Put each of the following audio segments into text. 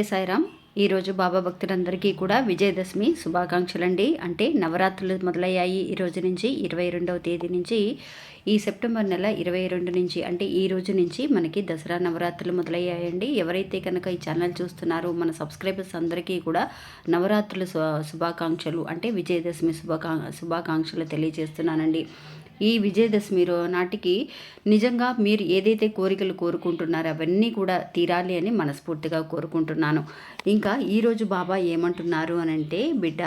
నమస్తే సాయిరామ్. ఈరోజు బాబా భక్తులందరికీ కూడా విజయదశమి శుభాకాంక్షలు అండి అంటే నవరాత్రులు మొదలయ్యాయి ఈ రోజు నుంచి ఇరవై రెండవ తేదీ నుంచి. ఈ సెప్టెంబర్ నెల ఇరవై రెండు నుంచి అంటే ఈ రోజు నుంచి మనకి దసరా నవరాత్రులు మొదలయ్యాయండి. ఎవరైతే కనుక ఈ ఛానల్ చూస్తున్నారో మన సబ్స్క్రైబర్స్ అందరికీ కూడా నవరాత్రులు శుభాకాంక్షలు అంటే విజయదశమి శుభాకాం శుభాకాంక్షలు తెలియజేస్తున్నానండి. ఈ విజయదశమి నాటికి నిజంగా మీరు ఏదైతే కోరికలు కోరుకుంటున్నారో అవన్నీ కూడా తీరాలి అని మనస్ఫూర్తిగా కోరుకుంటున్నాను. ఇంకా ఈరోజు బాబా ఏమంటున్నారు అని అంటే బిడ్డ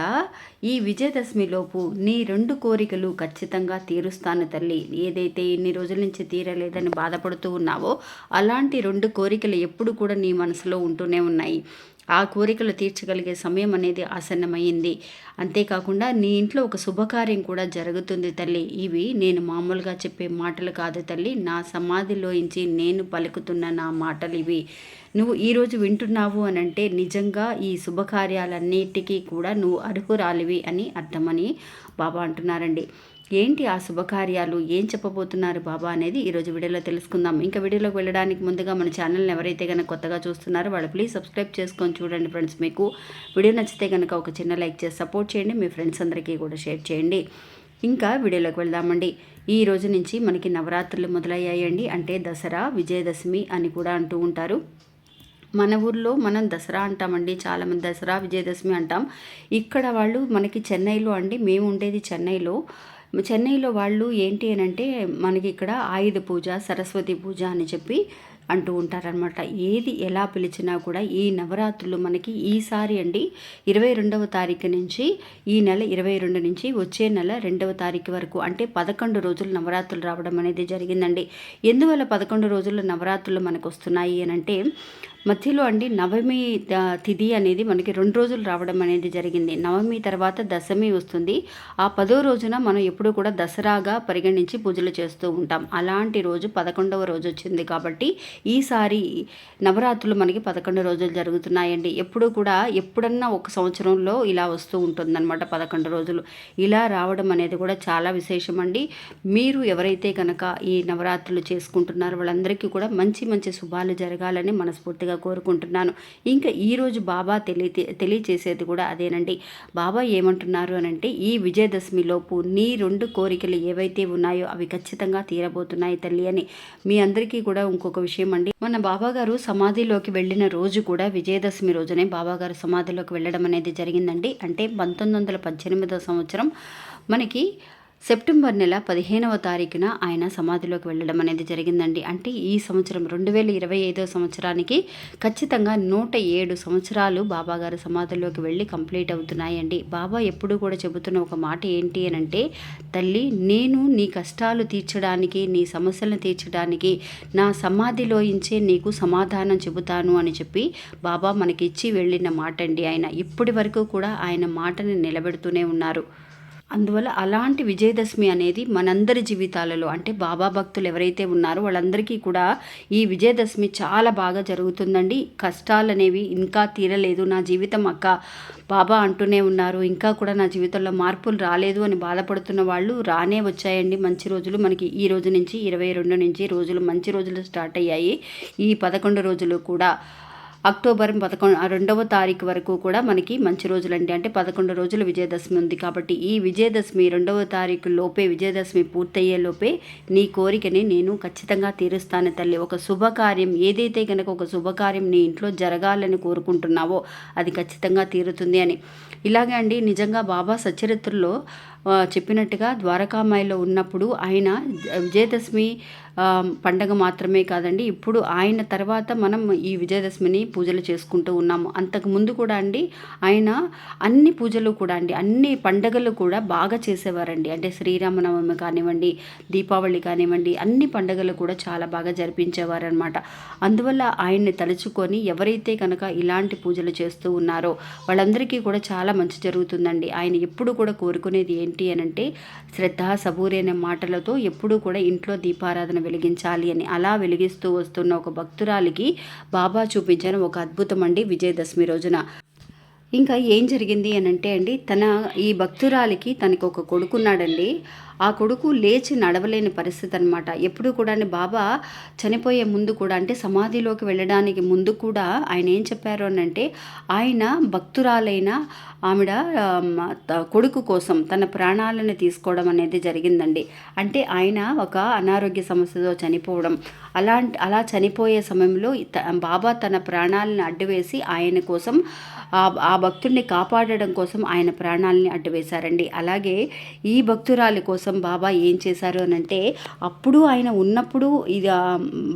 ఈ విజయదశమిలోపు నీ రెండు కోరికలు ఖచ్చితంగా తీరుస్తాను తల్లి. ఏదైతే ఇన్ని రోజుల నుంచి తీరలేదని బాధపడుతూ ఉన్నావో అలాంటి రెండు కోరికలు ఎప్పుడు కూడా నీ మనసులో ఉంటూనే ఉన్నాయి. ఆ కోరికలు తీర్చగలిగే సమయం అనేది ఆసన్నమైంది. అంతేకాకుండా నీ ఇంట్లో ఒక శుభకార్యం కూడా జరుగుతుంది తల్లి. ఇవి నేను మామూలుగా చెప్పే మాటలు కాదు తల్లి. నా సమాధిలోంచి నేను పలుకుతున్న నా మాటలు ఇవి. నువ్వు ఈరోజు వింటున్నావు అని అంటే నిజంగా ఈ శుభకార్యాలన్నిటికీ కూడా నువ్వు అర్హురాలివి అని అర్థమని బాబా అంటున్నారండి. ఏంటి ఆ శుభకార్యాలు? ఏం చెప్పబోతున్నారు బాబా అనేది ఈరోజు వీడియోలో తెలుసుకుందాం. ఇంకా వీడియోలోకి వెళ్ళడానికి ముందుగా మన ఛానల్ని ఎవరైతే కనుక కొత్తగా చూస్తున్నారో వాళ్ళు ప్లీజ్ సబ్స్క్రైబ్ చేసుకొని చూడండి ఫ్రెండ్స్ మీకు. వీడియో నచ్చితే కనుక ఒక చిన్న లైక్ చేసి సపోర్ట్ చేయండి. మీ ఫ్రెండ్స్ అందరికీ కూడా షేర్ చేయండి. ఇంకా వీడియోలోకి వెళ్దామండి. ఈ రోజు నుంచి మనకి నవరాత్రులు మొదలయ్యాయండి. అంటే దసరా విజయదశమి అని కూడా అంటూ ఉంటారు. మన ఊర్లో మనం దసరా అంటామండి. చాలామంది దసరా విజయదశమి అంటాం. ఇక్కడ వాళ్ళు మనకి చెన్నైలో అండి. మేము ఉండేది చెన్నైలో. చెన్నైలో వాళ్ళు ఏంటి అని అంటే మనకి ఇక్కడ ఆయుధ పూజ సరస్వతి పూజ అని చెప్పి అంటూ ఉంటారనమాట ఏది ఎలా పిలిచినా కూడా ఈ నవరాత్రులు మనకి ఈసారి అండి ఇరవై రెండవ తారీఖు నుంచి ఈ నెల ఇరవై రెండు నుంచి వచ్చే నెల రెండవ తారీఖు వరకు అంటే పదకొండు రోజులు నవరాత్రులు రావడం అనేది జరిగిందండి. ఎందువల్ల పదకొండు రోజులు నవరాత్రులు మనకు వస్తున్నాయి అని అంటే మధ్యలో అండి నవమి తిథి అనేది మనకి రెండు రోజులు రావడం అనేది జరిగింది. నవమి తర్వాత దశమి వస్తుంది. ఆ పదో రోజున మనం ఎప్పుడు కూడా దసరాగా పరిగణించి పూజలు చేస్తూ ఉంటాం. అలాంటి రోజు పదకొండవ రోజు వచ్చింది కాబట్టి ఈసారి నవరాత్రులు మనకి పదకొండు రోజులు జరుగుతున్నాయండి. ఎప్పుడు కూడా ఎప్పుడన్నా ఒక సంవత్సరంలో ఇలా వస్తూ ఉంటుందన్నమాట పదకొండు రోజులు. ఇలా రావడం అనేది కూడా చాలా విశేషం అండి మీరు ఎవరైతే కనుక ఈ నవరాత్రులు చేసుకుంటున్నారో వాళ్ళందరికీ కూడా మంచి మంచి శుభాలు జరగాలని మనస్ఫూర్తిగా కోరుకుంటున్నాను. ఇంకా ఈరోజు బాబా తెలియ తెలియచేసేది కూడా అదేనండి. బాబా ఏమంటున్నారు అని అంటే ఈ విజయదశమిలోపు నీ రెండు కోరికలు ఏవైతే ఉన్నాయో అవి ఖచ్చితంగా తీరబోతున్నాయి తల్లి అని. మీ అందరికీ కూడా ఇంకొక విషయం అండి మన బాబాగారు సమాధిలోకి వెళ్ళిన రోజు కూడా విజయదశమి రోజునే బాబాగారు సమాధిలోకి వెళ్ళడం అనేది జరిగిందండి. అంటే పంతొమ్మిది వందల పద్దెనిమిదో సంవత్సరం మనకి సెప్టెంబర్ నెల పదిహేనవ తారీఖున ఆయన సమాధిలోకి వెళ్ళడం అనేది జరిగిందండి. అంటే ఈ సంవత్సరం రెండు వేల ఇరవై ఐదో సంవత్సరానికి ఖచ్చితంగా నూట ఏడు సంవత్సరాలు బాబా గారు సమాధిలోకి వెళ్ళి కంప్లీట్ అవుతున్నాయండి. బాబా ఎప్పుడు కూడా చెబుతున్న ఒక మాట ఏంటి అని అంటే తల్లి నేను నీ కష్టాలు తీర్చడానికి నీ సమస్యలను తీర్చడానికి నా సమాధిలో ఇంచే నీకు సమాధానం చెబుతాను అని చెప్పి బాబా మనకిచ్చి వెళ్ళిన మాట అండి ఆయన. ఇప్పటి వరకు కూడా ఆయన మాటని నిలబెడుతూనే ఉన్నారు. అందువల్ల అలాంటి విజయదశమి అనేది మనందరి జీవితాలలో అంటే బాబా భక్తులు ఎవరైతే ఉన్నారో వాళ్ళందరికీ కూడా ఈ విజయదశమి చాలా బాగా జరుగుతుందండి. కష్టాలు అనేవి ఇంకా తీరలేదు. నా జీవితం అక్క బాబా అంటూనే ఉన్నారు. ఇంకా కూడా నా జీవితంలో మార్పులు రాలేదు అని బాధపడుతున్న వాళ్ళు రానే వచ్చాయండి. మంచి రోజులు మనకి ఈ రోజు నుంచి ఇరవై రెండు నుంచి రోజులు మంచి రోజులు స్టార్ట్ అయ్యాయి. ఈ పదకొండు రోజులు కూడా అక్టోబర్ పదకొండు రెండవ తారీఖు వరకు కూడా మనకి మంచి రోజులండి. అంటే పదకొండు రోజులు విజయదశమి ఉంది కాబట్టి ఈ విజయదశమి రెండవ తారీఖు లోపే విజయదశమి పూర్తయ్యే లోపే నీ కోరికని నేను ఖచ్చితంగా తీరుస్తాను తల్లి. ఒక శుభకార్యం ఏదైతే కనుక ఒక శుభకార్యం నీ ఇంట్లో జరగాలని కోరుకుంటున్నావో అది ఖచ్చితంగా తీరుతుంది అని. ఇలాగే అండి నిజంగా బాబా సచరిత్రలో చెప్పినట్టుగా ద్వారకామాయిలో ఉన్నప్పుడు ఆయన విజయదశమి పండగ మాత్రమే కాదండి ఇప్పుడు ఆయన తర్వాత మనం ఈ విజయదశమిని పూజలు చేసుకుంటూ ఉన్నాము. అంతకు ముందు కూడా అండి ఆయన అన్ని పూజలు కూడా అండి అన్ని పండగలు కూడా బాగా చేసేవారండి. అంటే శ్రీరామనవమి కానివ్వండి దీపావళి కానివ్వండి అన్ని పండగలు కూడా చాలా బాగా జరిపించేవారు అనమాట అందువల్ల ఆయన్ని తలుచుకొని ఎవరైతే కనుక ఇలాంటి పూజలు చేస్తూ ఉన్నారో వాళ్ళందరికీ కూడా చాలా మంచి జరుగుతుందండి. ఆయన ఎప్పుడు కూడా కోరుకునేది ఏంటి అని అంటే శ్రద్ధ సబూరి అనే మాటలతో ఎప్పుడూ కూడా ఇంట్లో దీపారాధన వెలిగించాలి అని అలా వెలిగిస్తూ వస్తున్న ఒక భక్తురాలికి బాబా చూపించిన ఒక అద్భుతం అండి విజయదశమి రోజున. ఇంకా ఏం జరిగింది అని అంటే అండి తన ఈ భక్తురాలికి తనకు ఒక కొడుకున్నాడండి. ఆ కొడుకు లేచి నడవలేని పరిస్థితి అనమాట ఎప్పుడు కూడా బాబా చనిపోయే ముందు కూడా అంటే సమాధిలోకి వెళ్ళడానికి ముందు కూడా ఆయన ఏం చెప్పారు అని అంటే ఆయన భక్తురాలైన ఆవిడ కొడుకు కోసం తన ప్రాణాలను తీసుకోవడం అనేది జరిగిందండి. అంటే ఆయన ఒక అనారోగ్య సమస్యతో చనిపోవడం. అలాంటి అలా చనిపోయే సమయంలో త- బాబా తన ప్రాణాలను అడ్డువేసి ఆయన కోసం ఆ ఆ భక్తుడిని కాపాడడం కోసం ఆయన ప్రాణాలని అడ్డువేశారండి. అలాగే ఈ భక్తురాలి కోసం బాబా ఏం చేశారు అని అంటే అప్పుడు ఆయన ఉన్నప్పుడు ఇది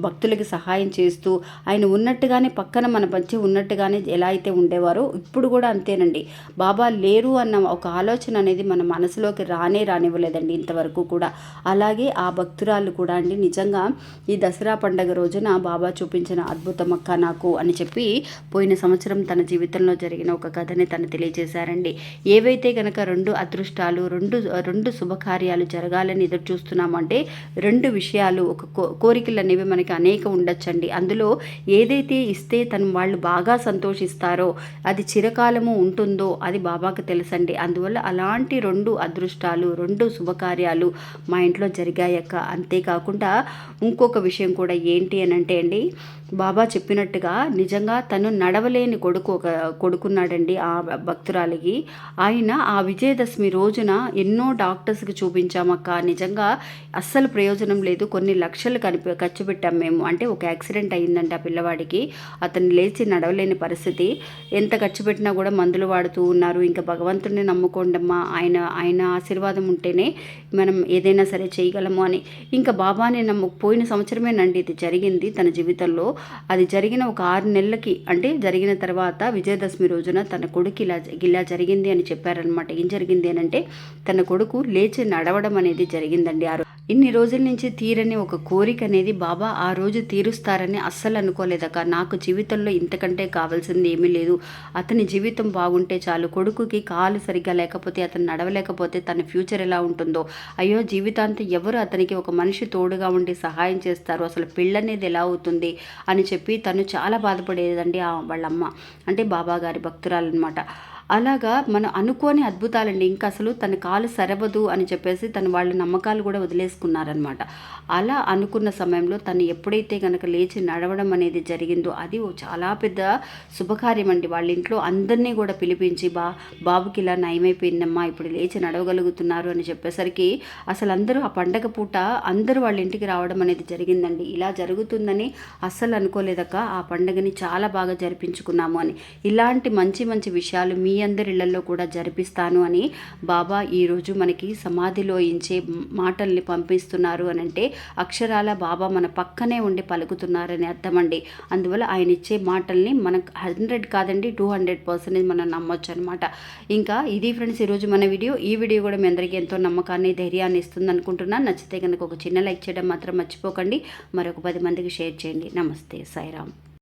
భక్తులకి సహాయం చేస్తూ ఆయన ఉన్నట్టుగానే పక్కన మన మధ్య ఉన్నట్టుగానే ఎలా అయితే ఉండేవారో ఇప్పుడు కూడా అంతేనండి. బాబా లేరు అన్న ఒక ఆలోచన అనేది మన మనసులోకి రానే రానివ్వలేదండి ఇంతవరకు కూడా. అలాగే ఆ భక్తురాలు కూడా అండి నిజంగా ఈ దసరా పండగ రోజున బాబా చూపించిన అద్భుతం అక్క నాకు అని చెప్పి పోయిన సంవత్సరం తన జీవితంలో జరిగిన ఒక కథని తను తెలియజేశారండి. ఏవైతే కనుక రెండు అదృష్టాలు రెండు రెండు శుభకార్యాలు జరగాలని ఎదురు చూస్తున్నామంటే రెండు విషయాలు ఒక కో- కోరికలు అనేవి మనకి అనేక ఉండొచ్చండి. అందులో ఏదైతే ఇస్తే తను వాళ్ళు బాగా సంతోషిస్తారో అది చిరకాలము ఉంటుందో అది బాబాకు తెలుసండి. అందువల్ల అలాంటి రెండు అదృష్టాలు రెండు శుభకార్యాలు మా ఇంట్లో జరిగాయక్క. అంతేకాకుండా ఇంకొక విషయం కూడా ఏంటి అని అంటే అండి బాబా చెప్పినట్టుగా నిజంగా తను నడవలేని కొడుకు ఒక కొడుకు కొడుకున్నాడండి ఆ భక్తురాలికి. ఆయన ఆ విజయదశమి రోజున ఎన్నో డాక్టర్స్కి చూపించామక్క. నిజంగా అస్సలు ప్రయోజనం లేదు. కొన్ని లక్షలు కనిపి ఖర్చు పెట్టాం మేము. అంటే ఒక యాక్సిడెంట్ అయ్యిందంట ఆ పిల్లవాడికి. అతను లేచి నడవలేని పరిస్థితి. ఎంత ఖర్చు పెట్టినా కూడా మందులు వాడుతూ ఉన్నారు. ఇంకా భగవంతుడిని నమ్ముకోండమ్మా. ఆయన ఆయన ఆశీర్వాదం ఉంటేనే మనం ఏదైనా సరే చేయగలము అని. ఇంకా బాబాని నమ్ము పోయిన సంవత్సరమేనండి ఇది జరిగింది తన జీవితంలో. అది జరిగిన ఒక ఆరు నెలలకి అంటే జరిగిన తర్వాత విజయదశమి రోజున తన కొడుకు ఇలా ఇలా జరిగింది అని చెప్పారనమాట ఏం జరిగింది అని అంటే తన కొడుకు లేచి నడవడం అనేది జరిగిందండి. ఆ ఇన్ని రోజుల నుంచి తీరని ఒక కోరిక అనేది బాబా ఆ రోజు తీరుస్తారని అస్సలు అనుకోలేదక్క నాకు జీవితంలో ఇంతకంటే కావాల్సింది ఏమీ లేదు. అతని జీవితం బాగుంటే చాలు. కొడుకుకి కాలు సరిగ్గా లేకపోతే అతను నడవలేకపోతే తన ఫ్యూచర్ ఎలా ఉంటుందో? అయ్యో జీవితాంతం ఎవరు అతనికి ఒక మనిషి తోడుగా ఉండి సహాయం చేస్తారు? అసలు పెళ్ళనేది ఎలా అవుతుంది? అని చెప్పి తను చాలా బాధపడేదండి ఆ వాళ్ళమ్మ. అంటే బాబా గారి భక్తురాలన్నమాట. అలాగా మనం అనుకోని అద్భుతాలండి. ఇంకా అసలు తన కాలు సరవదు అని చెప్పేసి తను వాళ్ళ నమ్మకాలు కూడా వదిలేసుకున్నారనమాట అలా అనుకున్న సమయంలో తను ఎప్పుడైతే కనుక లేచి నడవడం అనేది జరిగిందో అది చాలా పెద్ద శుభకార్యం అండి వాళ్ళ ఇంట్లో అందరినీ కూడా పిలిపించి బా బాబుకి ఇలా నయమైపోయిందమ్మా ఇప్పుడు లేచి నడవగలుగుతున్నారు అని చెప్పేసరికి అసలు అందరూ ఆ పండగ పూట అందరూ వాళ్ళ ఇంటికి రావడం అనేది జరిగిందండి. ఇలా జరుగుతుందని అస్సలు అనుకోలేదక్క. ఆ పండగని చాలా బాగా జరిపించుకున్నాము అని. ఇలాంటి మంచి మంచి విషయాలు మీ అందరి ఇళ్ళలో కూడా జరిపిస్తాను అని బాబా ఈరోజు మనకి సమాధిలో ఇంచే మాటల్ని పంపిస్తున్నారు అని అంటే అక్షరాల బాబా మన పక్కనే ఉండి పలుకుతున్నారని అర్థమండి. అందువల్ల ఆయన ఇచ్చే మాటల్ని మనకు హండ్రెడ్ కాదండి టూ హండ్రెడ్ పర్సెంట్ మనం నమ్మొచ్చు అనమాట ఇంకా ఇది ఫ్రెండ్స్ ఈరోజు మన వీడియో. ఈ వీడియో కూడా మీ అందరికీ ఎంతో నమ్మకాన్ని ధైర్యాన్ని ఇస్తుంది అనుకుంటున్నాను. నచ్చితే కనుక ఒక చిన్న లైక్ చేయడం మాత్రం మర్చిపోకండి. మరొక పది మందికి షేర్ చేయండి. నమస్తే సాయిరామ్.